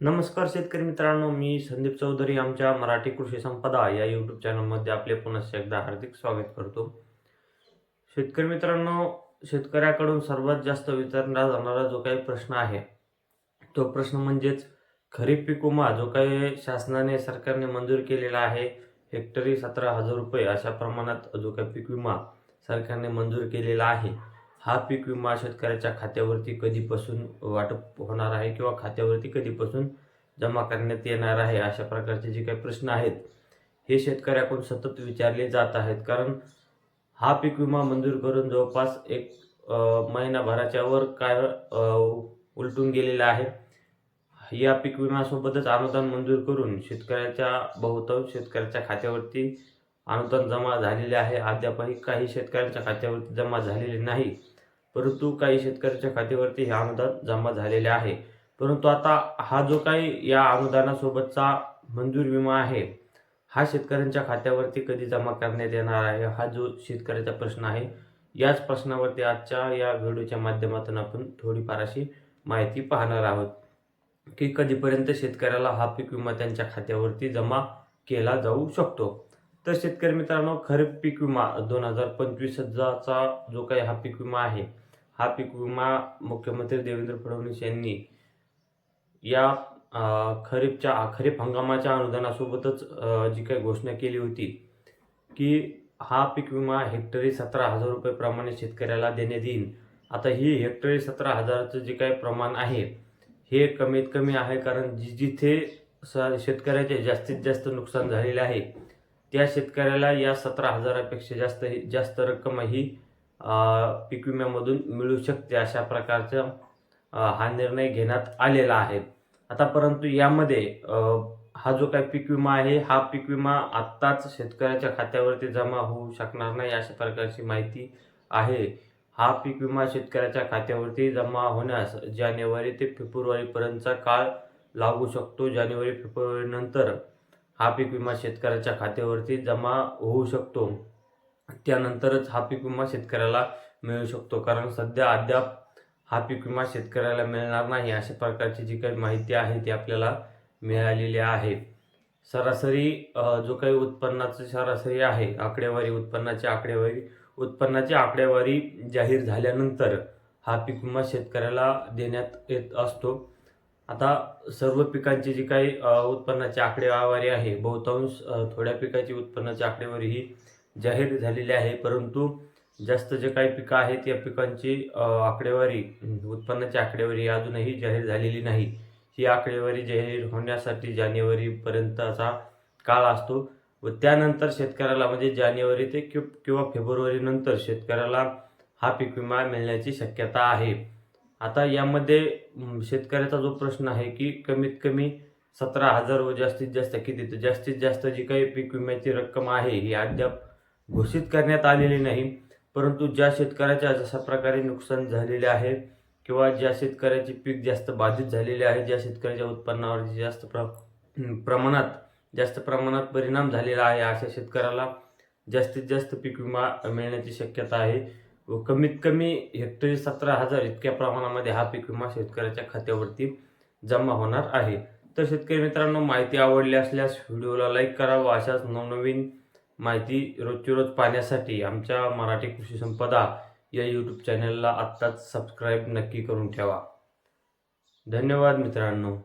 नमस्कार शेतकरी मित्रांनो मी संदीप चौधरी आमच्या मराठी कृषी संपदा या यूट्यूब चॅनलमध्ये आपले पुनश्च एकदा हार्दिक स्वागत करतो. शेतकरी मित्रांनो शेतकऱ्याकडून सर्वात जास्त विचारला जाणारा जो काही प्रश्न आहे तो प्रश्न म्हणजेच खरीप पीक विमा जो काही शासनाने सरकारने मंजूर केलेला आहे हेक्टरी सतरा हजार रुपये अशा प्रमाणात जो काही पीक विमा सरकारने मंजूर केलेला आहे हा पीक विमा शेतकऱ्याच्या खात्यावरती कधीपासून वाटप होणार आहे किंवा खात्यावरती कधीपासून जमा करण्यात येणार आहे अशा प्रकारचे जे काही प्रश्न आहेत हे शेतकऱ्याकडून सतत विचारले जात आहेत. कारण हा पीक विमा मंजूर करून जवळपास एक महिनाभराच्या वर काय उलटून गेलेला आहे. या पीक विम्यासोबतच अनुदान मंजूर करून शेतकऱ्याच्या बहुतांश शेतकऱ्याच्या खात्यावरती अनुदान जमा झालेले आहे. अद्यापही काही शेतकऱ्यांच्या खात्यावरती जमा झालेले नाही. परंतु काही शेतकऱ्याच्या खात्यावरती हे अनुदान जमा झालेले आहे. परंतु आता हा जो काही या अनुदानासोबतचा मंजूर विमा आहे हा शेतकऱ्यांच्या खात्यावरती कधी जमा करण्यात येणार आहे? हा जो शेतकऱ्याचा प्रश्न आहे याच प्रश्नावरती आजच्या या व्हिडिओच्या माध्यमातून आपण थोडीफार अशी माहिती पाहणार आहोत की कधीपर्यंत शेतकऱ्याला हा पीक विमा त्यांच्या खात्यावरती जमा केला जाऊ शकतो. तर शेतकरी मित्रांनो खरीप पीक विमा दोन हजार पंचवीसचा जो काही हा पीक विमा आहे हा पीक विमा मुख्यमंत्री देवेंद्र फडणवीस यांनी या खरीपच्या खरीप हंगामाच्या अनुदानासोबतच जी काही घोषणा केली होती की हा पीक विमा हेक्टरी सतरा हजार रुपये प्रमाणे शेतकऱ्याला देण्यात येईल आता ही हेक्टरी सतरा हजाराचं जे काही प्रमाण आहे हे कमीत कमी आहे कारण जी जिथे स शेतकऱ्याचे जास्तीत जास्त नुकसान झालेले आहे त्या शेतकऱ्याला या सतरा हजारापेक्षा जास्त जास्त रक्कम ही पीक विम्यामधून मिळू शकते अशा प्रकारचा हा निर्णय घेण्यात आलेला आहे. आता परंतु यामध्ये हा जो काही पीक विमा आहे हा पीक विमा आत्ताच शेतकऱ्याच्या खात्यावरती जमा होऊ शकणार नाही अशा प्रकारची माहिती आहे. हा पीक विमा शेतकऱ्याच्या खात्यावरती जमा होण्यास जानेवारी ते फेब्रुवारीपर्यंतचा काळ लागू शकतो. जानेवारी फेब्रुवारीनंतर हा पीक विमा शेतकऱ्याच्या खात्यावरती जमा होऊ शकतो. त्यानंतरच हा पीक विमा शेतकऱ्याला मिळू शकतो. कारण सध्या अद्याप हा पीक विमा शेतकऱ्याला मिळणार नाही अशा प्रकारची जी काही माहिती आहे ती आपल्याला मिळालेली आहे. सरासरी जो काही उत्पन्नाचं सरासरी आहे आकडेवारी उत्पन्नाची आकडेवारी उत्पन्नाची आकडेवारी जाहीर झाल्यानंतर हा पीक विमा शेतकऱ्याला देण्यात येत असतो. आता सर्व पिकांची जी काही उत्पन्नाची आकडेवारी आहे बहुतांश थोड्या पिकाची उत्पन्नाची आकडेवारी ही जाहीर झालेली आहे. परंतु जास्त जे काही पिकं आहेत या पिकांची आकडेवारी उत्पन्नाची आकडेवारी अजूनही जाहीर झालेली नाही. ही आकडेवारी जाहीर होण्यासाठी जानेवारीपर्यंतचा काळ असतो व त्यानंतर शेतकऱ्याला म्हणजे जानेवारी ते कि किंवा फेब्रुवारीनंतर शेतकऱ्याला हा पीक विमा मिळण्याची शक्यता आहे. आता यामध्ये शेतकऱ्याचा जो प्रश्न आहे की कमीत कमी सतरा हजार व जास्तीत जास्त किती तर जास्तीत जास्त जी काही पीक विम्याची रक्कम आहे ही अद्याप घोषित करण्यात आलेली नाही. परंतु ज्या शेतकऱ्याच्या जशा प्रकारे नुकसान झालेले आहे किंवा ज्या शेतकऱ्याचे पीक जास्त बाधित झालेले आहे ज्या शेतकऱ्याच्या उत्पन्नावर जास्त प्र प्रमाणात जास्त प्रमाणात परिणाम झालेला आहे अशा शेतकऱ्याला जास्तीत जास्त पीक विमा मिळण्याची शक्यता आहे. व कमीत कमी हेक्टरी सतरा हजार इतक्या प्रमाणामध्ये हा पीक विमा शेतकऱ्याच्या खात्यावरती जमा होणार आहे. तर शेतकरी मित्रांनो माहिती आवडली असल्यास व्हिडिओला लाईक करा व अशाच नवनवीन माहिती रोजची रोज पाहण्यासाठी आमच्या मराठी कृषी संपदा या यूट्यूब चॅनलला आत्ताच सबस्क्राईब नक्की करून ठेवा. धन्यवाद मित्रांनो.